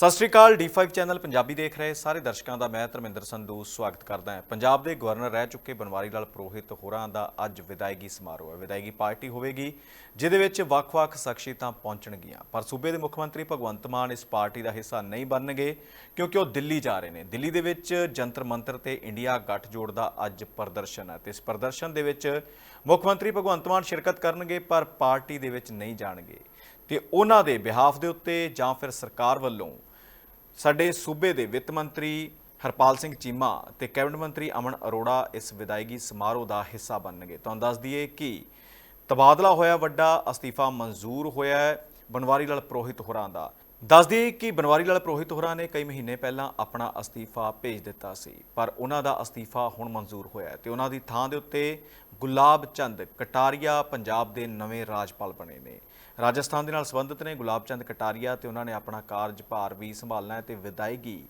ਸਤਿ ਸ਼੍ਰੀ ਅਕਾਲ D5 channel Punjabi ਦੇਖ ਰਹੇ ਸਾਰੇ ਦਰਸ਼ਕਾਂ ਦਾ ਮੈਂ ਧਰਮਿੰਦਰ ਸੰਧੂ ਸਵਾਗਤ ਕਰਦਾ ਹਾਂ। ਪੰਜਾਬ ਦੇ ਗਵਰਨਰ ਰਹਿ ਚੁੱਕੇ ਬਨਵਾਰੀ ਲਾਲ ਪੁਰੋਹਿਤ ਹੋਰਾਂ ਦਾ ਅੱਜ ਵਿਦਾਇਗੀ ਸਮਾਰੋਹ ਹੈ। ਵਿਦਾਇਗੀ ਪਾਰਟੀ ਹੋਵੇਗੀ, ਜਿਹਦੇ ਵਿੱਚ ਵੱਖ-ਵੱਖ ਸ਼ਖਸੀਅਤਾਂ ਪਹੁੰਚਣਗੀਆਂ। ਪਰ ਸੂਬੇ ਦੇ ਮੁੱਖ ਮੰਤਰੀ ਭਗਵੰਤ ਮਾਨ ਇਸ ਪਾਰਟੀ ਦਾ ਹਿੱਸਾ ਨਹੀਂ ਬਣਨਗੇ, ਕਿਉਂਕਿ ਉਹ ਦਿੱਲੀ ਜਾ ਰਹੇ ਨੇ। ਦਿੱਲੀ ਦੇ ਵਿੱਚ ਜੰਤਰ ਮੰਤਰ ਤੇ ਇੰਡੀਆ ਗੱਠਜੋੜ ਦਾ ਅੱਜ ਪ੍ਰਦਰਸ਼ਨ ਹੈ ਤੇ ਇਸ ਪ੍ਰਦਰਸ਼ਨ ਦੇ ਵਿੱਚ ਮੁੱਖ ਮੰਤਰੀ ਭਗਵੰਤ ਮਾਨ ਸ਼ਿਰਕਤ ਕਰਨਗੇ, ਪਰ ਪਾਰਟੀ ਦੇ ਵਿੱਚ ਨਹੀਂ ਜਾਣਗੇ। ਤੇ ਉਹਨਾਂ ਦੇ ਬਿਹਾਫ ਦੇ ਉੱਤੇ ਜਾਂ ਫਿਰ ਸਰਕਾਰ ਵੱਲੋਂ ਸਾਡੇ ਸੂਬੇ ਦੇ ਵਿੱਤ ਮੰਤਰੀ ਹਰਪਾਲ ਸਿੰਘ ਚੀਮਾ ਤੇ ਕੈਬਨਿਟ ਮੰਤਰੀ ਅਮਨ ਅਰੋੜਾ ਇਸ ਵਿਦਾਇਗੀ ਸਮਾਰੋਹ ਦਾ ਹਿੱਸਾ ਬਣਨਗੇ। ਤੁਹਾਨੂੰ ਦੱਸ ਦਈਏ ਕਿ ਤਬਾਦਲਾ ਹੋਇਆ, ਵੱਡਾ ਅਸਤੀਫਾ ਮਨਜ਼ੂਰ ਹੋਇਆ ਹੈ ਬਨਵਾਰੀ ਲਾਲ ਪ੍ਰੋਹਿਤ ਹੋਰਾਂ ਦਾ। ਦੱਸ ਦਈਏ ਕਿ ਬਨਵਾਰੀ ਲਾਲ ਪ੍ਰੋਹਿਤ ਹੋਰਾਂ ਨੇ ਕਈ ਮਹੀਨੇ ਪਹਿਲਾਂ ਆਪਣਾ ਅਸਤੀਫਾ ਭੇਜ ਦਿੱਤਾ ਸੀ, ਪਰ ਉਹਨਾਂ ਦਾ ਅਸਤੀਫਾ ਹੁਣ ਮਨਜ਼ੂਰ ਹੋਇਆ ਹੈ ਤੇ ਉਹਨਾਂ ਦੀ ਥਾਂ ਦੇ ਉੱਤੇ ਗੁਲਾਬ ਚੰਦ ਕਟਾਰੀਆ ਪੰਜਾਬ ਦੇ ਨਵੇਂ ਰਾਜਪਾਲ ਬਣੇ ਨੇ। ਰਾਜਸਥਾਨ ਦੇ ਨਾਲ ਸੰਬੰਧਿਤ ਨੇ ਗੁਲਾਬ ਚੰਦ ਕਟਾਰੀਆ ਤੇ ਉਹਨਾਂ ਨੇ ਆਪਣਾ ਕਾਰਜਭਾਰ ਵੀ ਸੰਭਾਲਣਾ ਹੈ ਤੇ ਵਿਦਾਇਗੀ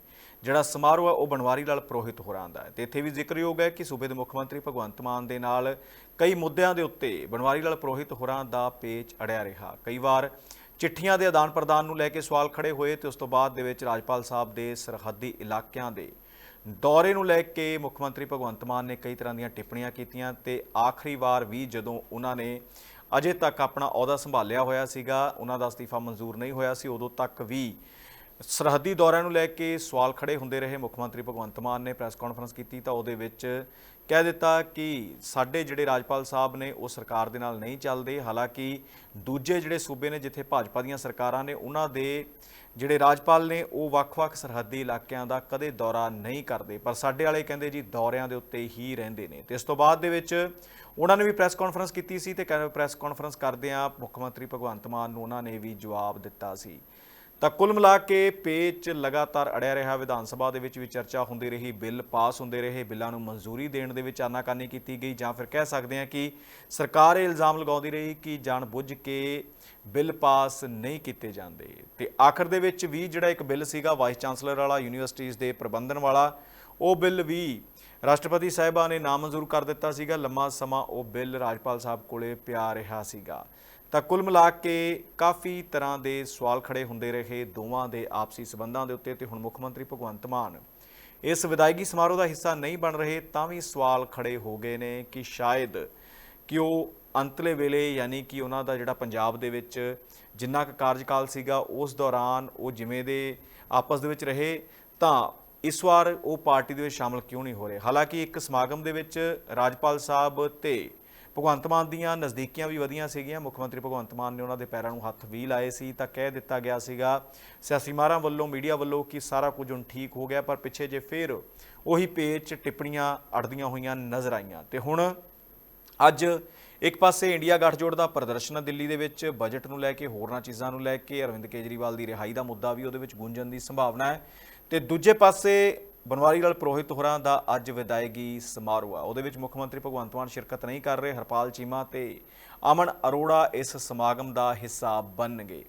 ਜਿਹੜਾ ਸਮਾਰੋਹ ਹੈ ਉਹ ਬਨਵਾਰੀ ਲਾਲ ਪ੍ਰੋਹਿਤ ਹੋਰਾਂ ਦਾ ਹੈ। ਤੇ ਇੱਥੇ ਵੀ ਜ਼ਿਕਰਯੋਗ ਹੈ ਕਿ ਸੂਬੇ ਦੇ ਮੁੱਖ ਮੰਤਰੀ ਭਗਵੰਤ ਮਾਨ ਦੇ ਨਾਲ ਕਈ ਮੁੱਦਿਆਂ ਦੇ ਉੱਤੇ ਬਨਵਾਰੀ ਲਾਲ ਪ੍ਰੋਹਿਤ ਹੋਰਾਂ ਦਾ ਪੇਚ ਅੜਿਆ ਰਿਹਾ। ਕਈ ਵਾਰ ਚਿੱਠੀਆਂ ਦੇ ਆਦਾਨ ਪ੍ਰਦਾਨ ਨੂੰ ਲੈ ਕੇ ਸਵਾਲ ਖੜੇ ਹੋਏ ਤੇ ਉਸ ਤੋਂ ਬਾਅਦ ਦੇ ਵਿੱਚ ਰਾਜਪਾਲ ਸਾਹਿਬ ਦੇ ਸਰਹੱਦੀ ਇਲਾਕਿਆਂ ਦੇ ਦੌਰੇ ਨੂੰ ਲੈ ਕੇ ਮੁੱਖ ਮੰਤਰੀ ਭਗਵੰਤ ਮਾਨ ਨੇ ਕਈ ਤਰ੍ਹਾਂ ਦੀਆਂ ਟਿੱਪਣੀਆਂ ਕੀਤੀਆਂ ਤੇ ਆਖਰੀ ਵਾਰ ਵੀ ਜਦੋਂ ਉਹਨਾਂ ਨੇ ਅਜੇ ਤੱਕ ਆਪਣਾ ਅਹੁਦਾ ਸੰਭਾਲਿਆ ਹੋਇਆ ਸੀਗਾ, ਉਹਨਾਂ ਦਾ ਅਸਤੀਫਾ ਮਨਜ਼ੂਰ ਨਹੀਂ ਹੋਇਆ ਸੀ, ਉਦੋਂ ਤੱਕ ਵੀ ਸਰਹੱਦੀ ਦੌਰਿਆਂ ਨੂੰ ਲੈ ਕੇ ਸਵਾਲ ਖੜੇ ਹੁੰਦੇ ਰਹੇ। ਮੁੱਖ ਮੰਤਰੀ ਭਗਵੰਤ ਮਾਨ ਨੇ ਪ੍ਰੈਸ ਕਾਨਫਰੰਸ ਕੀਤੀ ਤਾਂ ਉਹਦੇ ਵਿੱਚ ਕਹਿ ਦਿੱਤਾ ਕਿ ਸਾਡੇ ਜਿਹੜੇ ਰਾਜਪਾਲ ਸਾਹਿਬ ਨੇ ਉਹ ਸਰਕਾਰ ਦੇ ਨਾਲ ਨਹੀਂ ਚੱਲਦੇ। ਹਾਲਾਂਕਿ ਦੂਜੇ ਜਿਹੜੇ ਸੂਬੇ ਨੇ, ਜਿੱਥੇ ਭਾਜਪਾ ਦੀਆਂ ਸਰਕਾਰਾਂ ਨੇ, ਉਹਨਾਂ ਦੇ ਜਿਹੜੇ ਰਾਜਪਾਲ ਨੇ, ਉਹ ਵੱਖ-ਵੱਖ ਸਰਹੱਦੀ ਇਲਾਕਿਆਂ ਦਾ ਕਦੇ ਦੌਰਾ ਨਹੀਂ ਕਰਦੇ। ਪਰ ਸਾਡੇ ਵਾਲੇ ਕਹਿੰਦੇ ਜੀ ਦੌਰਿਆਂ ਦੇ ਉੱਤੇ ਹੀ ਰਹਿੰਦੇ ਨੇ। ਤੇ ਇਸ ਤੋਂ ਬਾਅਦ ਦੇ ਵਿੱਚ ਉਹਨਾਂ ਨੇ ਵੀ ਪ੍ਰੈਸ ਕਾਨਫਰੰਸ ਕੀਤੀ ਸੀ ਤੇ ਪ੍ਰੈਸ ਕਾਨਫਰੰਸ ਕਰਦਿਆਂ ਮੁੱਖ ਮੰਤਰੀ ਭਗਵੰਤ ਮਾਨ ਨੂੰ ਉਹਨਾਂ ਨੇ ਵੀ ਜਵਾਬ ਦਿੱਤਾ ਸੀ। ਤਾਂ ਕੁੱਲ ਮਿਲਾ ਕੇ ਪੇਚ ਲਗਾਤਾਰ ਅੜਿਆ ਰਿਹਾ। ਵਿਧਾਨ ਸਭਾ ਦੇ ਵਿੱਚ ਵੀ ਚਰਚਾ ਹੁੰਦੀ ਰਹੀ, ਬਿੱਲ ਪਾਸ ਹੁੰਦੇ ਰਹੇ, ਬਿੱਲਾਂ ਨੂੰ ਮਨਜ਼ੂਰੀ ਦੇਣ ਦੇ ਵਿੱਚ ਆਨਾਕਾਨੀ ਕੀਤੀ ਗਈ। ਜਾਂ ਫਿਰ ਕਹਿ ਸਕਦੇ ਹਾਂ ਕਿ ਸਰਕਾਰ ਇਹ ਇਲਜ਼ਾਮ ਲਗਾਉਂਦੀ ਰਹੀ ਕਿ ਜਾਣਬੁੱਝ ਕੇ ਬਿੱਲ ਪਾਸ ਨਹੀਂ ਕੀਤੇ ਜਾਂਦੇ। ਤੇ ਆਖਰ ਦੇ ਵਿੱਚ ਵੀ ਜਿਹੜਾ ਇੱਕ ਬਿੱਲ ਸੀਗਾ, ਵਾਈਸ ਚਾਂਸਲਰ ਵਾਲਾ, ਯੂਨੀਵਰਸਿਟੀਜ਼ ਦੇ ਪ੍ਰਬੰਧਨ ਵਾਲਾ, ਉਹ ਬਿੱਲ ਵੀ ਰਾਸ਼ਟਰਪਤੀ ਸਾਹਿਬਾਂ ਨੇ ਨਾਮਨਜ਼ੂਰ ਕਰ ਦਿੱਤਾ ਸੀਗਾ। ਲੰਮਾ ਸਮਾਂ ਉਹ ਬਿੱਲ ਰਾਜਪਾਲ ਸਾਹਿਬ ਕੋਲੇ ਪਿਆ ਰਿਹਾ ਸੀਗਾ। ਤਾਂ ਕੁੱਲ ਮਿਲਾ ਕੇ ਕਾਫੀ ਤਰ੍ਹਾਂ ਦੇ ਸਵਾਲ ਖੜੇ ਹੁੰਦੇ ਰਹੇ ਦੋਵਾਂ ਦੇ ਆਪਸੀ ਸਬੰਧਾਂ ਦੇ ਉੱਤੇ ਤੇ ਹੁਣ ਮੁੱਖ ਮੰਤਰੀ ਭਗਵੰਤ ਮਾਨ। ਇਸ ਵਿਦਾਇਗੀ ਸਮਾਰੋਹ ਦਾ ਹਿੱਸਾ ਨਹੀਂ ਬਣ ਰਹੇ ਤਾਂ ਵੀ ਸਵਾਲ ਖੜੇ ਹੋ ਗਏ ਨੇ ਕਿ ਸ਼ਾਇਦ ਕਿ ਉਹ ਅੰਤਲੇ ਵੇਲੇ ਯਾਨੀ ਕਿ ਉਹਨਾਂ ਦਾ ਜਿਹੜਾ ਪੰਜਾਬ ਦੇ ਵਿੱਚ ਜਿੰਨਾ ਕੁ ਕਾਰਜਕਾਲ ਸੀਗਾ ਉਸ ਦੌਰਾਨ ਉਹ ਜਿਵੇਂ ਦੇ ਆਪਸ ਦੇ ਵਿੱਚ ਰਹੇ ਤਾਂ ਇਸ ਵਾਰ ਉਹ ਪਾਰਟੀ ਦੇ ਵਿੱਚ ਸ਼ਾਮਲ ਕਿਉਂ ਨਹੀਂ ਹੋ ਰਹੇ? ਹਾਲਾਂਕਿ ਇੱਕ ਸਮਾਗਮ ਦੇ ਵਿੱਚ ਰਾਜਪਾਲ ਸਾਹਿਬ ਤੇ ਭਗਵੰਤ ਮਾਨ ਦੀਆਂ ਨਜ਼ਦੀਕੀਆਂ ਵੀ ਵਧੀਆਂ ਸੀਗੀਆਂ। ਮੁੱਖ ਮੰਤਰੀ ਭਗਵੰਤ ਮਾਨ ਨੇ ਉਹਨਾਂ ਦੇ ਪੈਰਾਂ ਨੂੰ ਹੱਥ ਵੀ ਲਾਏ ਸੀ, ਤਾਂ ਕਹਿ ਦਿੱਤਾ ਗਿਆ ਸੀਗਾ, ਸਿਆਸੀ ਮਾਰਾਂ ਵੱਲੋਂ, ਮੀਡੀਆ ਵੱਲੋਂ ਕਿ ਸਾਰਾ ਕੁਝ ਹੁਣ ਠੀਕ ਹੋ ਗਿਆ, ਪਰ ਪਿੱਛੇ ਜੇ ਫੇਰ ਉਹੀ ਪੇਜ 'ਚ ਟਿੱਪਣੀਆਂ ਅੜਦੀਆਂ ਹੋਈਆਂ ਨਜ਼ਰ ਆਈਆਂ। ਤੇ ਹੁਣ ਅੱਜ ਇੱਕ ਪਾਸੇ ਇੰਡੀਆ ਗੱਠਜੋੜ ਦਾ ਪ੍ਰਦਰਸ਼ਨ ਦਿੱਲੀ ਦੇ ਵਿੱਚ ਬਜਟ ਨੂੰ ਲੈ ਕੇ, ਹੋਰਨਾਂ ਚੀਜ਼ਾਂ ਨੂੰ ਲੈ ਕੇ, ਅਰਵਿੰਦ ਕੇਜਰੀਵਾਲ ਦੀ ਰਿਹਾਈ ਦਾ ਮੁੱਦਾ ਵੀ ਉਹਦੇ ਵਿੱਚ ਗੂੰਜਣ ਦੀ ਸੰਭਾਵਨਾ ਹੈ। ਤੇ ਦੂਜੇ ਪਾਸੇ ਬਨਵਾਰੀ ਲਾਲ ਪ੍ਰੋਹਿਤ ਹੋਰਾਂ ਦਾ ਅੱਜ ਵਿਦਾਇਗੀ ਸਮਾਰੋਹ ਆ। ਉਹਦੇ ਵਿੱਚ ਮੁੱਖ ਮੰਤਰੀ ਭਗਵੰਤ ਮਾਨ ਸ਼ਿਰਕਤ ਨਹੀਂ ਕਰ ਰਹੇ ਹਰਪਾਲ ਚੀਮਾ ਤੇ ਅਮਨ ਅਰੋੜਾ ਇਸ ਸਮਾਗਮ ਦਾ ਹਿੱਸਾ ਬਣਨਗੇ।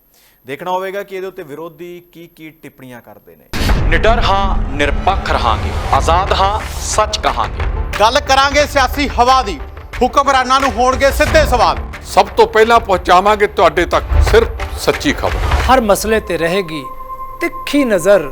ਦੇਖਣਾ ਹੋਵੇਗਾ ਕਿ ਇਹਦੇ ਉੱਤੇ ਵਿਰੋਧੀ ਕੀ ਕੀ ਟਿੱਪਣੀਆਂ ਕਰਦੇ ਨੇ। ਨਿਡਰ ਹਾਂ ਨਿਰਪੱਖ ਰਹਾਂਗੇ। ਆਜ਼ਾਦ ਹਾਂ ਸੱਚ ਕਹਾਂਗੇ। ਗੱਲ ਕਰਾਂਗੇ ਸਿਆਸੀ ਹਵਾ ਦੀ। ਹੁਕਮਰਾਨਾਂ ਨੂੰ ਹੋਣਗੇ ਸਿੱਧੇ ਸਵਾਲ। ਸਭ ਤੋਂ ਪਹਿਲਾਂ ਪਹੁੰਚਾਵਾਂਗੇ ਤੁਹਾਡੇ ਤੱਕ ਸਿਰਫ ਸੱਚੀ ਖਬਰ। ਹਰ ਮਸਲੇ ਤੇ ਰਹੇਗੀ ਤਿੱਖੀ ਨਜ਼ਰ।